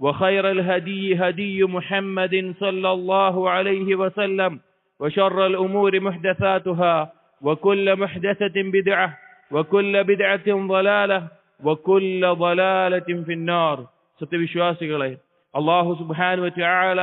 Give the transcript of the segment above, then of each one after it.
وخير الهدي هدي محمد صلى الله عليه وسلم وشر الأمور محدثاتها وكل محدثة بدعة وكل بدعة ضلالة وكل ضلالة في النار സത്യവിശ്വാസികളെ അള്ളാഹു സുബാനു ആല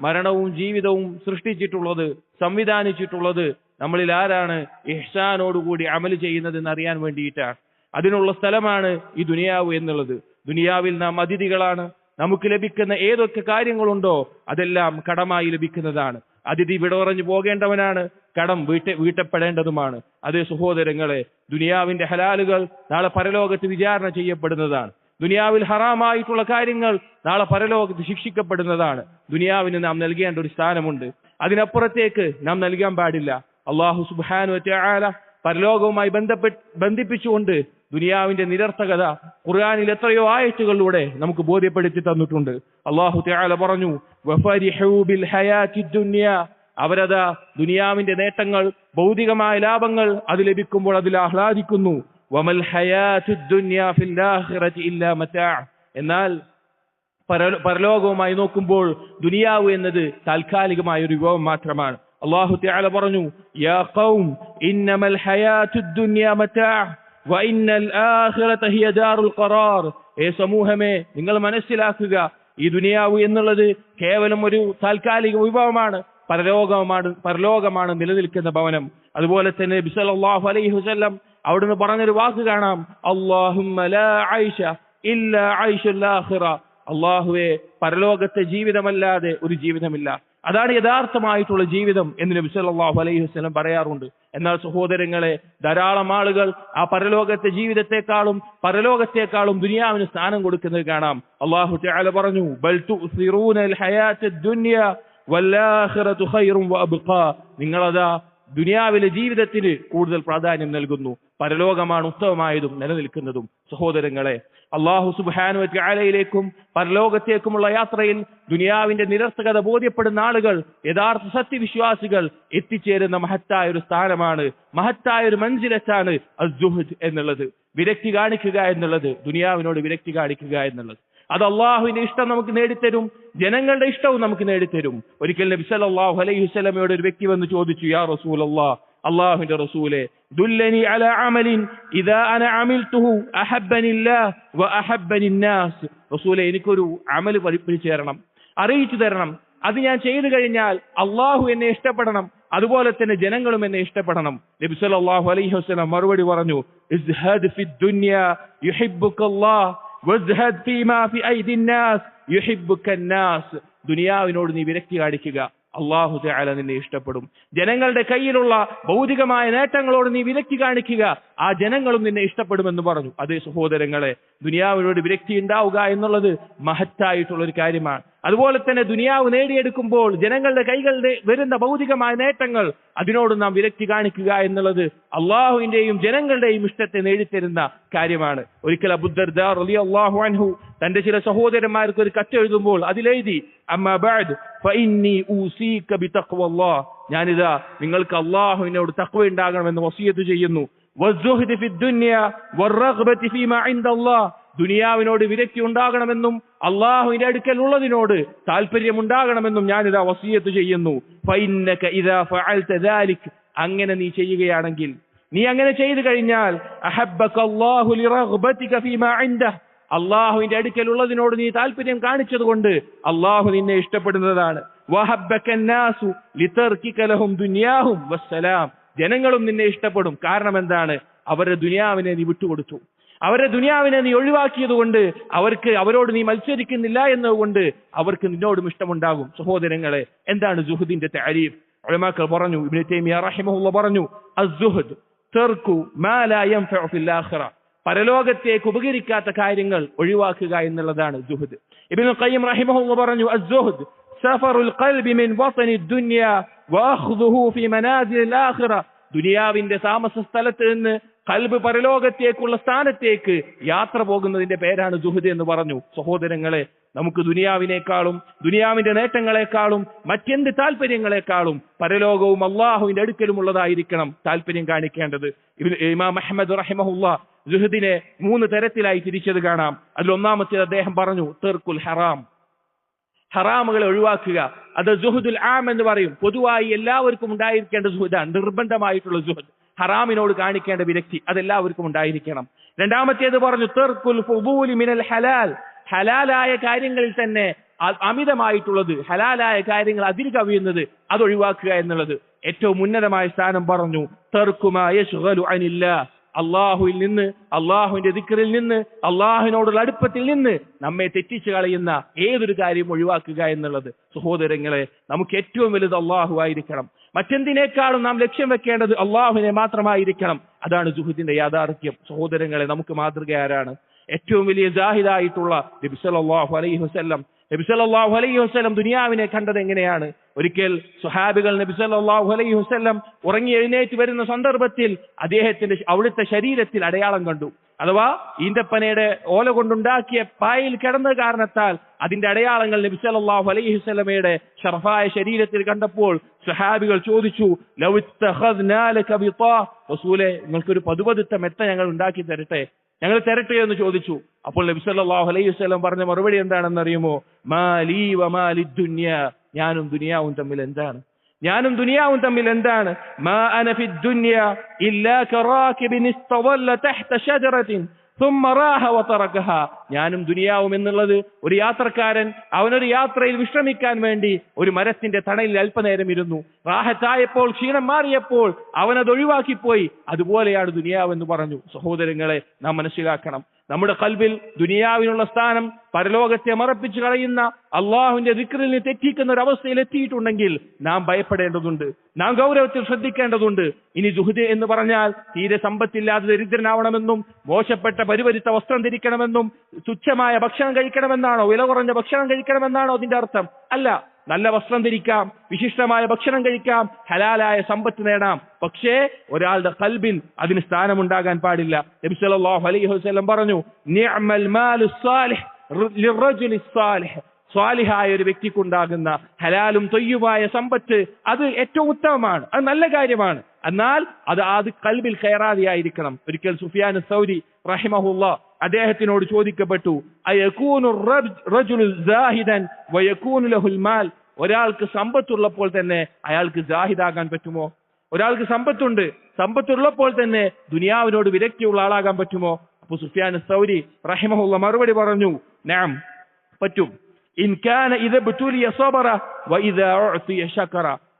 മരണവും ജീവിതവും സൃഷ്ടിച്ചിട്ടുള്ളത് സംവിധാനിച്ചിട്ടുള്ളത് നമ്മളിൽ ആരാണ് ഇഹ്സാനോടുകൂടി അമൽ ചെയ്യുന്നതെന്ന് അറിയാൻ വേണ്ടിയിട്ടാണ് അതിനുള്ള സ്ഥലമാണ് ഈ ദുനിയാവ് എന്നുള്ളത് ദുനിയാവിൽ നാം അതിഥികളാണ് നമുക്ക് ലഭിക്കുന്ന ഏതൊക്കെ കാര്യങ്ങളുണ്ടോ അതെല്ലാം കടമായി ലഭിക്കുന്നതാണ്. അതിഥി വിടവറഞ്ഞു പോകേണ്ടവനാണ്. കടം വീട്ട വീട്ടപ്പെടേണ്ടതുമാണ്. അതേ സഹോദരങ്ങളെ ദുനിയാവിന്റെ ഹലാലുകൾ നാളെ പരലോകത്ത് വിചാരണ ചെയ്യപ്പെടുന്നതാണ്. ദുനിയാവിൽ ഹറാമായിട്ടുള്ള കാര്യങ്ങൾ നാളെ പരലോകത്ത് ശിക്ഷിക്കപ്പെടുന്നതാണ്. ദുനിയാവിന് നാം നൽകേണ്ട ഒരു സ്ഥാനമുണ്ട്. അതിനപ്പുറത്തേക്ക് നാം നൽകാൻ പാടില്ല. അള്ളാഹു സുബാനു പരലോകവുമായി ബന്ധപ്പെട്ട് ബന്ധിപ്പിച്ചുകൊണ്ട് ദുനിയാവിന്റെ നിരർത്ഥകത ഖുർആാനിൽ എത്രയോ ആയത്തുകളിലൂടെ നമുക്ക് ബോധ്യപ്പെടുത്തി തന്നിട്ടുണ്ട്. അള്ളാഹു ത്യാല പറഞ്ഞു അവരത് ദുനിയാവിന്റെ നേട്ടങ്ങൾ ഭൗതികമായ ലാഭങ്ങൾ അത് ലഭിക്കുമ്പോൾ അതിൽ ആഹ്ലാദിക്കുന്നു. എന്നാൽ പരലോകവുമായി നോക്കുമ്പോൾ ദുനിയാവ് എന്നത് താൽക്കാലികമായ ഒരു വിഭവം മാത്രമാണ്. അള്ളാഹു തആല പറഞ്ഞു യാ ഖൗം ഇന്നമൽ വ ഇന്നൽ ആഖിറത ഹിയ ദാറുൽ ഖറാർ. സമൂഹമേ നിങ്ങൾ മനസ്സിലാക്കുക ഈ ദുനിയാവ് എന്നുള്ളത് കേവലം ഒരു താൽക്കാലിക വിഭവമാണ് പരലോകമാണ് പരലോകമാണ് നിലനിൽക്കുന്ന ഭവനം. അതുപോലെ തന്നെ നബി സല്ലല്ലാഹു അലൈഹി വസല്ലം അവിടുന്ന് പറഞ്ഞൊരു വാക്ക് കാണാം അല്ലാഹുമ്മ ലാ ഐഷ ആഖിറ. അള്ളാഹുവെ പരലോകത്തെ ജീവിതമല്ലാതെ ഒരു ജീവിതമില്ല. അതാണ് യഥാർത്ഥമായിട്ടുള്ള ജീവിതം എന്ന് നബി സല്ലല്ലാഹു അലൈഹി വസല്ലം പറയാറുണ്ട്. എന്നാൽ സഹോദരങ്ങളെ ധാരാളം ആളുകൾ ആ പരലോകത്തെ ജീവിതത്തെക്കാളും പരലോകത്തെക്കാളും ദുനിയാവിന് സ്ഥാനം കൊടുക്കുന്നത് കാണാം. അള്ളാഹു തആല പറഞ്ഞു ബൽ തുസിറൂനൽ ഹയാത്തദ് ദുനിയ വല്ലാഖിറതു ഖൈറും വഅബ്ഖാ നിങ്ങളതാ ദുനിയാവിലെ ജീവിതത്തിന് കൂടുതൽ പ്രാധാന്യം നൽകുന്നു. പരലോകമാണ് ഉത്തമമായതും നിലനിൽക്കുന്നതും. സഹോദരങ്ങളെ അള്ളാഹു സുബാനു ആലയിലേക്കും പരലോകത്തേക്കുമുള്ള യാത്രയിൽ ദുനിയാവിന്റെ നിരർത്ഥകത ബോധ്യപ്പെടുന്ന ആളുകൾ യഥാർത്ഥ സത്യവിശ്വാസികൾ എത്തിച്ചേരുന്ന മഹത്തായ ഒരു സ്ഥാനമാണ് മഹത്തായ ഒരു മഞ്ചിലറ്റാണ് അസുഹദ് എന്നുള്ളത്. വിരക്തി കാണിക്കുക എന്നുള്ളത് ദുനിയാവിനോട് വിരക്തി കാണിക്കുക എന്നുള്ളത്. അത് അള്ളാഹുവിന്റെ ഇഷ്ടം നമുക്ക് നേടിത്തരും ജനങ്ങളുടെ ഇഷ്ടവും നമുക്ക് നേടിത്തരും. ഒരിക്കൽ നബി അലൈഹി സ്വലമയോട് ഒരു വ്യക്തി വന്ന് ചോദിച്ചു യാ റസൂൽ അള്ളാഹ് അള്ളാഹുവിന്റെ റസൂലെ ദുല്ലനി അല അമലിൻ ഇദാ അന അമിൽതുഹു അഹബ്ബനില്ലാഹ് വ അഹബ്ബനിന്നാസ് റസൂലെ എനിക്കൊരു അമൽ പഠിപ്പിച്ചു തരണം അറിയിച്ചു തരണം. അത് ഞാൻ ചെയ്തു കഴിഞ്ഞാൽ അള്ളാഹു എന്നെ ഇഷ്ടപ്പെടണം അതുപോലെ തന്നെ ജനങ്ങളും എന്നെ ഇഷ്ടപ്പെടണം. നബി സല്ലല്ലാഹു അലൈഹി വസല്ലം മറുപടി പറഞ്ഞു ഇസ്ഹദ് ഫി ദുനിയ യുഹിബ്ബുക്കല്ലാഹ് വസ്ഹദ് ഫീമാ ഫി ഐദിന്നാസ് യുഹിബ്ബുക്കന്നാസ് ദുനിയാവിനോട് നീ വിരക്തി കാണിക്കുക. അള്ളാഹു തയാല നിന്നെ ഇഷ്ടപ്പെടും. ജനങ്ങളുടെ കയ്യിലുള്ള ഭൗതികമായ നേട്ടങ്ങളോട് നീ വിലക്കി കാണിക്കുക ആ ജനങ്ങളും നിന്നെ ഇഷ്ടപ്പെടുമെന്ന് പറഞ്ഞു. അതേ സഹോദരങ്ങളെ ദുനിയാവിനോട് വിരക്തി ഉണ്ടാവുക എന്നുള്ളത് മഹത്തായിട്ടുള്ള ഒരു കാര്യമാണ്. അതുപോലെ തന്നെ ദുനിയാവ് നേടിയെടുക്കുമ്പോൾ ജനങ്ങളുടെ കൈകളുടെ വരുന്ന ഭൗതികമായ നേട്ടങ്ങൾ അതിനോട് നാം വിലക്കി കാണിക്കുക എന്നുള്ളത് അള്ളാഹുവിന്റെയും ജനങ്ങളുടെയും ഇഷ്ടത്തെ നേടിത്തരുന്ന കാര്യമാണ്. ഒരിക്കൽ അബുദ്ധർ അലി അള്ളാഹു അൻഹു തന്റെ ചില സഹോദരന്മാർക്ക് ഒരു കത്തെഴുതുമ്പോൾ അതിലെഴുതി ഞാനിതാ നിങ്ങൾക്ക് അള്ളാഹുവിനോട് തക്വ ഉണ്ടാകണമെന്ന് വസിയത്ത് ചെയ്യുന്നു. ദുനിയാവിനോട് വിരക്തി ഉണ്ടാകണമെന്നും അള്ളാഹുവിന്റെ അടുക്കൽ ഉള്ളതിനോട് താല്പര്യമുണ്ടാകണമെന്നും ഞാനിതാ വസീയത്ത് ചെയ്യുന്നു. അങ്ങനെ നീ ചെയ്യുകയാണെങ്കിൽ നീ അങ്ങനെ ചെയ്തു കഴിഞ്ഞാൽ അള്ളാഹുവിന്റെ അടുക്കൽ ഉള്ളതിനോട് നീ താല്പര്യം കാണിച്ചതുകൊണ്ട് അള്ളാഹു നിന്നെ ഇഷ്ടപ്പെടുന്നതാണ്. ജനങ്ങളും നിന്നെ ഇഷ്ടപ്പെടും. കാരണം എന്താണ്? അവരുടെ ദുനിയാവിനെ നീ വിട്ടുകൊടുത്തു. അവരുടെ ദുനിയാവിനെ നീ ഒഴിവാക്കിയത് കൊണ്ട് അവർക്ക് അവരോട് നീ മത്സരിക്കുന്നില്ല എന്നതുകൊണ്ട് അവർക്ക് നിന്നോടും ഇഷ്ടമുണ്ടാകും. സഹോദരങ്ങളെ എന്താണ് ജുഹുദിന്റെ താരീഫ്? ഉലമാക്കൾ പറഞ്ഞു പറഞ്ഞു പരലോകത്തേക്ക് ഉപകരിക്കാത്ത കാര്യങ്ങൾ ഒഴിവാക്കുക എന്നുള്ളതാണ് ജുഹദ് ഖയ്യിം പറഞ്ഞു സഫറുൽ മിൻ ഫി മനാസിൽ ആഖിറ. ദുനിയാവിന്റെ താമസ സ്ഥലത്ത് നിന്ന് കൽബ് പരലോകത്തേക്കുള്ള സ്ഥാനത്തേക്ക് യാത്ര പോകുന്നതിന്റെ പേരാണ് ജുഹദ് എന്ന് പറഞ്ഞു. സഹോദരങ്ങളെ നമുക്ക് ദുനിയാവിനേക്കാളും ദുനിയാവിന്റെ നേട്ടങ്ങളെക്കാളും മറ്റെന്ത് താല്പര്യങ്ങളെക്കാളും പരലോകവും അള്ളാഹുവിന്റെ അടുക്കലുമുള്ളതായിരിക്കണം താല്പര്യം കാണിക്കേണ്ടത്. ഇമാം അഹമ്മദ് റഹിമഹുല്ല ജുഹദിനെ മൂന്ന് തരത്തിലായി തിരിച്ചത് കാണാം. അതിൽ ഒന്നാമത്തേത് അദ്ദേഹം പറഞ്ഞു തെർക്കുൽ ഹറാം. ഹറാമുകളെ ഒഴിവാക്കുക. അത് ജുഹുദുൽ ആം എന്ന് പറയും. പൊതുവായി എല്ലാവർക്കും ഉണ്ടായിരിക്കേണ്ട ജുഹുദാണ് നിർബന്ധമായിട്ടുള്ള ജുഹദ്. ഹറാമിനോട് കാണിക്കേണ്ട വിരക്തി അതെല്ലാവർക്കും ഉണ്ടായിരിക്കണം. രണ്ടാമത്തേത് പറഞ്ഞു തെർക്കുൽ ഫുബൂലി മിനൽ ഹലാൽ. ഹലാലായ കാര്യങ്ങളിൽ തന്നെ അമിതമായിട്ടുള്ളത് ഹലാലായ കാര്യങ്ങൾ അതിൽ കവിയുന്നത് അത് ഒഴിവാക്കുക എന്നുള്ളത്. ഏറ്റവും ഉന്നതമായ സ്ഥാനം പറഞ്ഞു തെർക്കുമായ അള്ളാഹുവിൽ നിന്ന് അള്ളാഹുവിന്റെ ദിക്കറിൽ നിന്ന് അള്ളാഹുവിനോടുള്ള അടുപ്പത്തിൽ നിന്ന് നമ്മെ തെറ്റിച്ചു കളയുന്ന ഏതൊരു കാര്യം ഒഴിവാക്കുക എന്നുള്ളത്. സഹോദരങ്ങളെ നമുക്ക് ഏറ്റവും വലുത് അള്ളാഹു ആയിരിക്കണം. മറ്റെന്തിനേക്കാളും നാം ലക്ഷ്യം വെക്കേണ്ടത് അള്ളാഹുവിനെ മാത്രമായിരിക്കണം. അതാണ് ജുഹുദിന്റെ യാഥാർത്ഥ്യം. സഹോദരങ്ങളെ നമുക്ക് മാതൃകയാരാണ്. ഏറ്റവും വലിയ ജാഹിദായിട്ടുള്ള നബി സല്ലല്ലാഹു അലൈഹി വസല്ലം നബി സല്ലല്ലാഹു അലൈഹി വസ്ലം ദുനിയാവിനെ കണ്ടത് എങ്ങനെയാണ്? ഒരിക്കൽ സുഹാബികൾ നബിസല്ലാഹു അലൈഹി വസല്ലം ഉറങ്ങി എഴുന്നേറ്റ് വരുന്ന സന്ദർഭത്തിൽ അദ്ദേഹത്തിന്റെ അവിടുത്തെ ശരീരത്തിൽ അടയാളം കണ്ടു. അഥവാ ഈന്തപ്പനയുടെ ഓല കൊണ്ടുണ്ടാക്കിയ പായയിൽ കിടന്ന കാരണത്താൽ അതിന്റെ അടയാളങ്ങൾ നബി സല്ലല്ലാഹു അലൈഹി വസല്ലമയുടെ ഷർഫായ ശരീരത്തിൽ കണ്ടപ്പോൾ സുഹാബികൾ ചോദിച്ചു നിങ്ങൾക്കൊരു പതുപതുത്ത മെത്ത ഞങ്ങൾ ഉണ്ടാക്കി തരട്ടെ. ഞങ്ങൾ തരട്ടെ എന്ന് ചോദിച്ചു. അപ്പോൾ നബി സല്ലല്ലാഹു അലൈഹി വസല്ലം പറഞ്ഞ മറുപടി എന്താണെന്ന് അറിയുമോ? മാലി വമാലി ഞാനും ദുനിയാവും തമ്മിൽ എന്താണ്? ഞാനും ദുനിയാവും തമ്മിൽ എന്താണ്? മാ അന ഫി ദുനിയ ഇല്ലാ കറാകിബിൻ ഇസ്തവല്ല തഹ്ത ഷജറത്തിൻ ഞാനും ദുനിയാവും എന്നുള്ളത് ഒരു യാത്രക്കാരൻ അവനൊരു യാത്രയിൽ വിശ്രമിക്കാൻ വേണ്ടി ഒരു മരത്തിന്റെ തണലിൽ അല്പനേരം ഇരുന്നു. റാഹത്തായപ്പോൾ ക്ഷീണം മാറിയപ്പോൾ അവനത് ഒഴിവാക്കിപ്പോയി. അതുപോലെയാണ് ദുനിയാവ് എന്ന് പറഞ്ഞു. സഹോദരങ്ങളെ നാം മനസ്സിലാക്കണം. നമ്മുടെ കൽവിൽ ദുനിയാവിനുള്ള സ്ഥാനം പരലോകത്തെ മറപ്പിച്ചു കളയുന്ന അള്ളാഹുവിന്റെ ദിക്റിനെ തെറ്റിക്കുന്ന ഒരു അവസ്ഥയിൽ എത്തിയിട്ടുണ്ടെങ്കിൽ നാം ഭയപ്പെടേണ്ടതുണ്ട്. നാം ഗൗരവത്തിൽ ശ്രദ്ധിക്കേണ്ടതുണ്ട്. ഇനി ജുഹുദ് എന്ന് പറഞ്ഞാൽ തീരെ സമ്പത്തില്ലാതെ ദരിദ്രനാവണമെന്നും മോശപ്പെട്ട പരിവരിത്ത വസ്ത്രം ധരിക്കണമെന്നും തുച്ഛമായ ഭക്ഷണം കഴിക്കണമെന്നാണോ വില കുറഞ്ഞ ഭക്ഷണം കഴിക്കണമെന്നാണോ അതിന്റെ അർത്ഥം? അല്ല. നല്ല വസ്ത്രം ധരിക്കാം വിശിഷ്ടമായ ഭക്ഷണം കഴിക്കാം ഹലാലായ സമ്പത്ത് നേടാം. പക്ഷേ ഒരാളുടെ കൽബിൽ അതിന് സ്ഥാനമുണ്ടാകാൻ പാടില്ല. നബി സല്ലല്ലാഹു അലൈഹി വസല്ലം പറഞ്ഞു സ്വാലിഹായ ഒരു വ്യക്തിക്കുണ്ടാകുന്ന ഹലാലും തൊയ്യുമായ സമ്പത്ത് അത് ഏറ്റവും ഉത്തമമാണ്. അത് നല്ല കാര്യമാണ്. എന്നാൽ അത് അത് കൽബിൽ കയറാതെയായിരിക്കണം ഒരിക്കൽ സുഫിയാൻ സൗരി റഹിമഹുല്ല അദ്ദേഹത്തിനോട് ചോദിക്കപ്പെട്ടു മാൽ? ഒരാൾക്ക് സമ്പത്തുള്ളപ്പോൾ തന്നെ അയാൾക്ക് ജാഹിദാകാൻ പറ്റുമോ? ഒരാൾക്ക് സമ്പത്തുണ്ട്. സമ്പത്തുള്ളപ്പോൾ തന്നെ ദുനിയാവിനോട് വിരക്തിയുള്ള ആളാകാൻ പറ്റുമോ? അപ്പൊ സുഫിയാൻ സൗരി റഹിമഹുല്ല മറുപടി പറഞ്ഞു നാം പറ്റും. ഇൻ കാന ഇദ ബുതുലിയ സബറ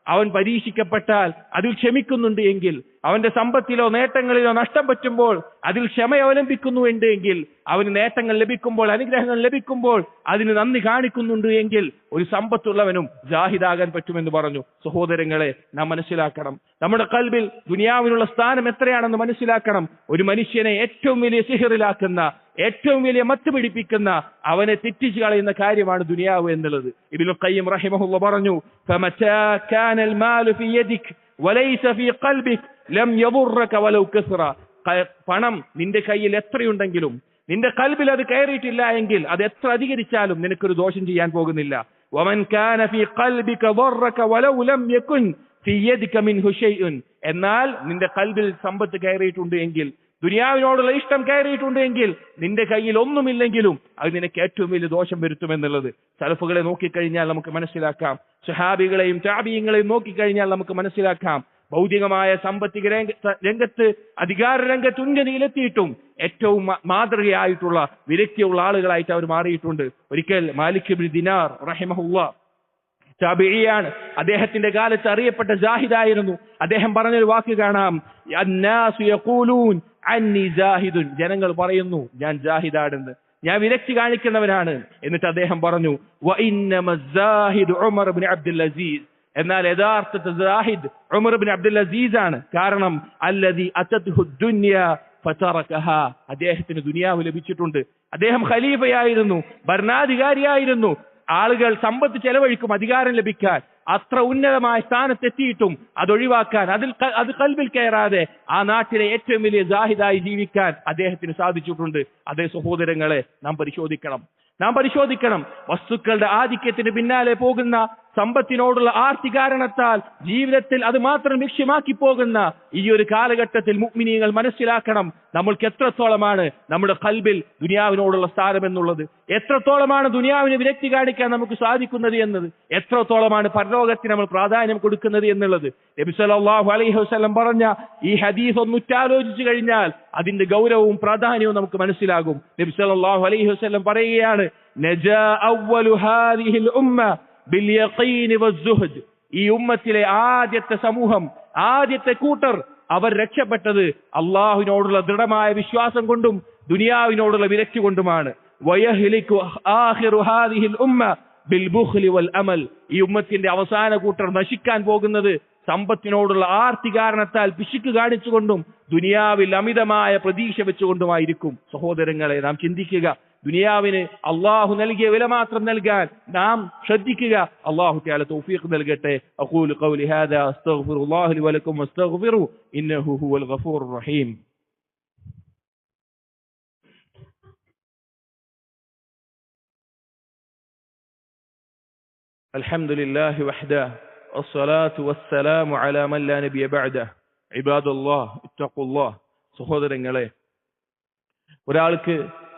അവൻ പരീക്ഷിക്കപ്പെട്ടാൽ അതിൽ ക്ഷമിക്കുന്നുണ്ട് എങ്കിൽ അവന്റെ സമ്പത്തിലോ നേട്ടങ്ങളിലോ നഷ്ടം പറ്റുമ്പോൾ അതിൽ ക്ഷമ അവലംബിക്കുന്നു എങ്കിൽ അവന് നേട്ടങ്ങൾ ലഭിക്കുമ്പോൾ അനുഗ്രഹങ്ങൾ ലഭിക്കുമ്പോൾ അതിന് നന്ദി കാണിക്കുന്നുണ്ട് എങ്കിൽ ഒരു സമ്പത്തുള്ളവനും ജാഹിദാകാൻ പറ്റുമെന്ന് പറഞ്ഞു. സഹോദരങ്ങളെ നാം മനസ്സിലാക്കണം. നമ്മുടെ കൽബിൽ ദുനിയാവിനുള്ള സ്ഥാനം എത്രയാണെന്ന് മനസ്സിലാക്കണം. ഒരു മനുഷ്യനെ ഏറ്റവും വലിയ സിഹിറിലാക്കുന്ന ഏറ്റവും വലിയ മത്ത് പിടിപ്പിക്കുന്ന അവനെ തെറ്റിച്ചു കളയുന്ന കാര്യമാണ് ദുനിയാവ് എന്നുള്ളത്. ഇബിനു കയ്യം റഹിമഹുള്ള പറഞ്ഞു പണം നിന്റെ കയ്യിൽ എത്രയുണ്ടെങ്കിലും നിന്റെ കൽബിൽ അത് കയറിയിട്ടില്ല എങ്കിൽ അത് എത്ര അധികരിച്ചാലും നിനക്കൊരു ദോഷം ചെയ്യാൻ പോകുന്നില്ല. എന്നാൽ നിന്റെ കൽബിൽ സമ്പത്ത് കയറിയിട്ടുണ്ട് എങ്കിൽ ദുനിയാവിനോടുള്ള ഇഷ്ടം കയറിയിട്ടുണ്ട് എങ്കിൽ നിന്റെ കയ്യിൽ ഒന്നുമില്ലെങ്കിലും അത് നിനക്ക് ഏറ്റവും വലിയ ദോഷം വരുത്തുമെന്നുള്ളത്. സലഫുകളെ നോക്കിക്കഴിഞ്ഞാൽ നമുക്ക് മനസ്സിലാക്കാം. സുഹാബികളെയും ചാബിയങ്ങളെയും നോക്കിക്കഴിഞ്ഞാൽ നമുക്ക് മനസ്സിലാക്കാം. ഭൗതികമായ സാമ്പത്തിക രംഗ- രംഗത്ത് അധികാര രംഗത്ത് ഉന്നതിയിലെത്തിയിട്ടും ഏറ്റവും മാതൃകയായിട്ടുള്ള വിരക്തിയുള്ള ആളുകളായിട്ട് അവർ മാറിയിട്ടുണ്ട്. ഒരിക്കൽ മാലിക് ദിനാർ റഹിമഹുള്ള ചാബിഴിയാണ് അദ്ദേഹത്തിന്റെ കാലത്ത് അറിയപ്പെട്ട ജാഹിദായിരുന്നു. അദ്ദേഹം പറഞ്ഞൊരു വാക്ക് കാണാം. അന്നി ജാഹിദുൻ. ജനങ്ങൾ പറയുന്നു ഞാൻ ജാഹിദാണെന്ന്. ഞാൻ വിരക്തി കാണിക്കുന്നവനാണ്. എന്നിട്ട് അദ്ദേഹം പറഞ്ഞു ഉമർ അബ്ദുൽ അസീസ്. എന്നാൽ യഥാർത്ഥത്തിൽ ഉമർ അബ്ദുൽ അസീസ് ആണ്. കാരണം ദുനിയ അദ്ദേഹത്തിന് ദുനിയാവ് ലഭിച്ചിട്ടുണ്ട്. അദ്ദേഹം ഖലീഫയായിരുന്നു ഭരണാധികാരിയായിരുന്നു. ആളുകൾ സമ്പത്ത് ചെലവഴിക്കും അധികാരം ലഭിക്കാൻ അത്ര ഉന്നതമായ സ്ഥാനത്തെത്തിയിട്ടും അതൊഴിവാക്കാൻ അതിൽ അത് കൽവിൽ കയറാതെ ആ നാട്ടിലെ ഏറ്റവും വലിയ ജാഹിദായി ജീവിക്കാൻ അദ്ദേഹത്തിന് സാധിച്ചിട്ടുണ്ട്. അതേ സഹോദരങ്ങളെ നാം പരിശോധിക്കണം. നാം പരിശോധിക്കണം. വസ്തുക്കളുടെ ആധിക്യത്തിന് പിന്നാലെ പോകുന്ന സമ്പത്തിനോടുള്ള ആർത്തി കാരണത്താൽ ജീവിതത്തിൽ അത് മാത്രം ലക്ഷ്യമാക്കി പോകുന്ന ഈ ഒരു കാലഘട്ടത്തിൽ മുഗ്മിനിയങ്ങൾ മനസ്സിലാക്കണം നമ്മൾക്ക് എത്രത്തോളമാണ് നമ്മുടെ കൽബിൽ ദുനിയാവിനോടുള്ള സ്ഥാനം എന്നുള്ളത്. എത്രത്തോളമാണ് ദുനിയാവിന് വിരക്തി കാണിക്കാൻ നമുക്ക് സാധിക്കുന്നത് എന്നത്. എത്രത്തോളമാണ് പരലോകത്തിന് നമ്മൾ പ്രാധാന്യം കൊടുക്കുന്നത് എന്നുള്ളത്. നബി സല്ലല്ലാഹു അലൈഹി വസല്ലം പറഞ്ഞ ഈ ഹദീസ് ഒന്നുറ്റാലോചിച്ചു കഴിഞ്ഞാൽ അതിന്റെ ഗൗരവവും പ്രാധാന്യവും നമുക്ക് മനസ്സിലാകും. നബിസലാഹു അലൈഹി വസല്ലം പറയുകയാണ് നജാ ഹാദിഹിൽ ഉമ്മ ഈ ഉമ്മത്തിലെ ആദ്യത്തെ സമൂഹം ആദ്യത്തെ കൂട്ടർ അവർ രക്ഷപ്പെട്ടത് അള്ളാഹുവിനോടുള്ള ദൃഢമായ വിശ്വാസം കൊണ്ടും ദുനിയാവിനോടുള്ള വിരക്തി കൊണ്ടുമാണ്. ഈ ഉമ്മത്തിന്റെ അവസാന കൂട്ടർ നശിക്കാൻ പോകുന്നത് സമ്പത്തിനോടുള്ള ആർത്തി കാരണത്താൽ പിശുക്ക് കാണിച്ചുകൊണ്ടും ദുനിയാവിൽ അമിതമായ പ്രതീക്ഷ വെച്ചുകൊണ്ടുമായിരിക്കും. സഹോദരങ്ങളെ നാം ചിന്തിക്കുക ദുനിയാവിന് അള്ളാഹു നൽകിയ വില മാത്രം നൽകാൻ നാം ശ്രദ്ധിക്കുക അള്ളാഹു തആല തൗഫീഖ് നൽകട്ടെ അഖൂലു ഖൗലി ഹാദാ അസ്തഗ്ഫിറുല്ലാഹി ലി വലക്കും വസ്തഗ്ഫിറു ഇന്നഹു ഹുവൽ ഗഫൂറുർ റഹീം الحمد لله وحده والصلاة والسلام على من لا نبي بعده عباد الله اتقوا الله സഹോദരങ്ങളെ ഒരാൾക്ക്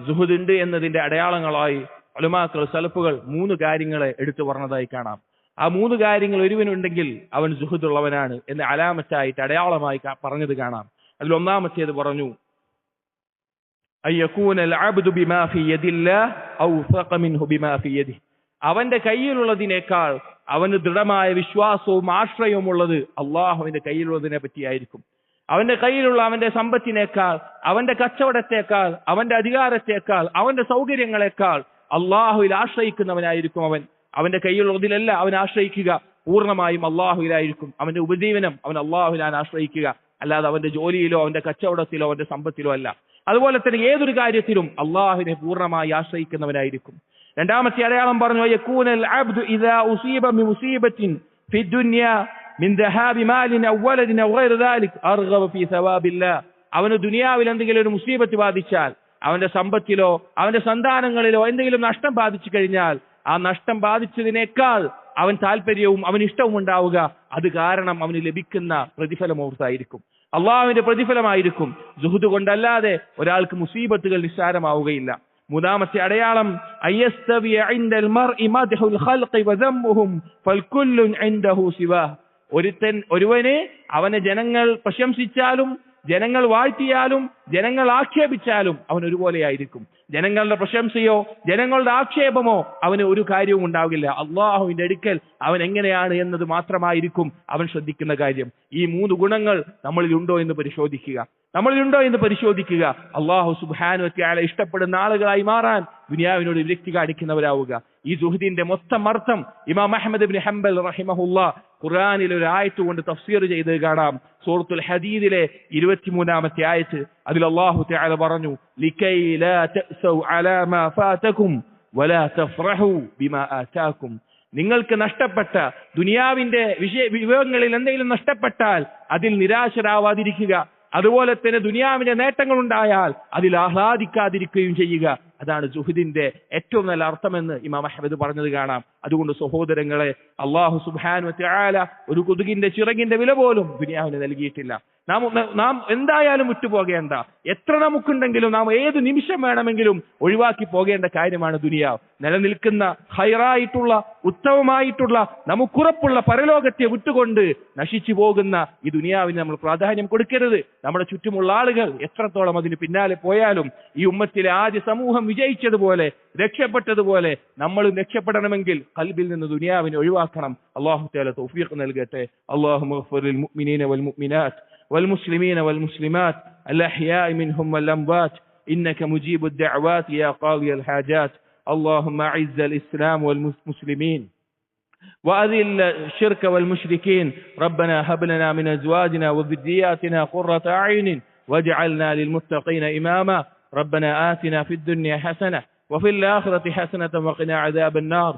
സുഹുദ് ഉണ്ട് എന്നതിന്റെ അടയാളങ്ങളായി അലുമാക്കൾ സലഫുകൾ മൂന്ന് കാര്യങ്ങളെ എടുത്തു പറഞ്ഞതായി കാണാം. ആ മൂന്ന് കാര്യങ്ങൾ ഒരുവനുണ്ടെങ്കിൽ അവൻ സുഹൃത്തുള്ളവനാണ് എന്ന് അലാമറ്റായിട്ട് അടയാളമായി പറഞ്ഞത് കാണാം. അതിൽ ഒന്നാമത്തേത് പറഞ്ഞു അവന്റെ കയ്യിലുള്ളതിനേക്കാൾ അവന് ദൃഢമായ വിശ്വാസവും ആശ്രയവും ഉള്ളത് അള്ളാഹുവിന്റെ കയ്യിലുള്ളതിനെ പറ്റിയായിരിക്കും. അവന്റെ കയ്യിലുള്ള അവന്റെ സമ്പത്തിനേക്കാൾ അവന്റെ കച്ചവടത്തേക്കാൾ അവന്റെ അധികാരത്തേക്കാൾ അവന്റെ സൗകര്യങ്ങളെക്കാൾ അള്ളാഹുവിൽ ആശ്രയിക്കുന്നവനായിരിക്കും അവൻ. അവന്റെ കയ്യിലുള്ളതിലല്ല അവൻ ആശ്രയിക്കുക. പൂർണമായും അള്ളാഹുവിലായിരിക്കും അവന്റെ ഉപജീവനം അവൻ അള്ളാഹുവിലാണ് ആശ്രയിക്കുക. അല്ലാതെ അവന്റെ ജോലിയിലോ അവന്റെ കച്ചവടത്തിലോ അവന്റെ സമ്പത്തിലോ അല്ല. അതുപോലെ തന്നെ ഏതൊരു കാര്യത്തിലും അള്ളാഹുവിനെ പൂർണമായി ആശ്രയിക്കുന്നവനായിരിക്കും. രണ്ടാമത്തെ അടയാളം പറഞ്ഞു യകൂനൽ ذهاب مال او ولد او غير ذلك മിൻ ദഹാബി മാലിൻ الله അവന് ദുനിയാവിൽ എന്തെങ്കിലും ഒരു മുസീബത്ത് ബാധിച്ചാൽ അവന്റെ സമ്പത്തിലോ അവന്റെ സന്താനങ്ങളിലോ എന്തെങ്കിലും നഷ്ടം ബാധിച്ചു കഴിഞ്ഞാൽ ആ നഷ്ടം ബാധിച്ചതിനേക്കാൾ അവൻ താല്പര്യവും അവൻ ഇഷ്ടവും ഉണ്ടാവുക. അത് കാരണം അവന് ലഭിക്കുന്ന പ്രതിഫലം ഓർത്തായിരിക്കും. അള്ളാഹുവിന്റെ പ്രതിഫലമായിരിക്കും. ജുഹുദ് കൊണ്ടല്ലാതെ ഒരാൾക്ക് മുസീബത്തുകൾ നിസ്സാരമാവുകയില്ല. മൂന്നാമത്തെ അടയാളം ഒരുത്തൻ ഒരുവനെ അവനെ ജനങ്ങൾ പ്രശംസിച്ചാലും ജനങ്ങൾ വാഴ്ത്തിയാലും ജനങ്ങൾ ആക്ഷേപിച്ചാലും അവൻ ഒരുപോലെയായിരിക്കും. ജനങ്ങളുടെ പ്രശംസയോ ജനങ്ങളുടെ ആക്ഷേപമോ അവന് ഒരു കാര്യവും ഉണ്ടാവില്ല. അള്ളാഹുവിന്റെ അടുക്കൽ അവൻ എങ്ങനെയാണ് എന്നത് മാത്രമായിരിക്കും അവൻ ശ്രദ്ധിക്കുന്ന കാര്യം. ഈ മൂന്ന് ഗുണങ്ങൾ നമ്മളിൽ ഉണ്ടോ എന്ന് പരിശോധിക്കുക. നമ്മളിലുണ്ടോ എന്ന് പരിശോധിക്കുക. അള്ളാഹു സുബാനു വത്തിയാളെ ഇഷ്ടപ്പെടുന്ന ആളുകളായി മാറാൻ ദുനിയാവിനോട് വിരക്തി കാണിക്കുന്നവരാവുക. ഈ സുഹദിന്റെ മൊത്തം അർത്ഥം ഇമാം അഹമ്മദ് ബിൻ ഹംബൽ റഹിമഹുല്ല ഖുറാനിൽ ഒരു ആയത്ത് കൊണ്ട് തഫ്സീർ ചെയ്ത് കാണാം. സൂറത്തുൽ ഹദീദിലെ ഇരുപത്തിമൂന്നാമത്തെ ആയത്ത് അതിൽ അള്ളാഹു തആല പറഞ്ഞു ലിക്കൈ ലാ തഅസൗ അലാ മാ ഫാതകും വലാ തഫ്റഹു ബിമാ ആതാകും. നിങ്ങൾക്ക് നഷ്ടപ്പെട്ട ദുനിയാവിന്റെ വിഷയ വിഭവങ്ങളിൽ എന്തെങ്കിലും നഷ്ടപ്പെട്ടാൽ അതിൽ നിരാശരാവാതിരിക്കുക. അതുപോലെ തന്നെ ദുനിയാവിന്റെ നേട്ടങ്ങൾ ഉണ്ടായാൽ അതിൽ ആഹ്ലാദിക്കാതിരിക്കുകയും ചെയ്യുക. അതാണ് ജുഹുദിന്റെ ഏറ്റവും നല്ല അർത്ഥമെന്ന് ഇമാം അഹമ്മദ് പറഞ്ഞത് കാണാം. അതുകൊണ്ട് സഹോദരങ്ങളെ അള്ളാഹു സുബാനു ഒരു കൊതുകിന്റെ ചിറകിന്റെ വില പോലും ദുനിയാവിന് നൽകിയിട്ടില്ല. നാം നാം എന്തായാലും വിട്ടുപോകേണ്ട. എത്ര നമുക്കുണ്ടെങ്കിലും നാം ഏത് നിമിഷം വേണമെങ്കിലും ഒഴിവാക്കി പോകേണ്ട കാര്യമാണ് ദുനിയാവ് നിലനിൽക്കുന്ന ഹൈറായിട്ടുള്ള ഉത്തമമായിട്ടുള്ള നമുക്കുറപ്പുള്ള പരലോകത്തെ വിട്ടുകൊണ്ട് നശിച്ചു പോകുന്ന ഈ ദുനിയാവിന് നമ്മൾ പ്രാധാന്യം കൊടുക്കരുത്. നമ്മുടെ ചുറ്റുമുള്ള ആളുകൾ എത്രത്തോളം അതിന് പിന്നാലെ പോയാലും ഈ ഉമ്മത്തിലെ ആദ്യ സമൂഹം വിജയിച്ചതുപോലെ രക്ഷപ്പെട്ടതുപോലെ നമ്മളും രക്ഷപ്പെടണമെങ്കിൽ കൽബിൽ നിന്ന് ദുനിയാവിനെ ഒഴിവാക്കണം. അള്ളാഹു തആല തൗഫീഖ് നൽകട്ടെ. അള്ളാഹു മുഅ്മിനീന വൽ മുഅ്മിനാത്ത്. والمسلمين والمسلمات الأحياء منهم والأموات إنك مجيب الدعوات يا قاضي الحاجات. اللهم أعز الإسلام والمسلمين. وأذل الشرك والمشركين. ربنا هب لنا من أزواجنا وذرياتنا قرة أعين واجعلنا للمتقين إماما. ربنا آتنا في الدنيا حسنة وفي الآخرة حسنة وقنا عذاب النار.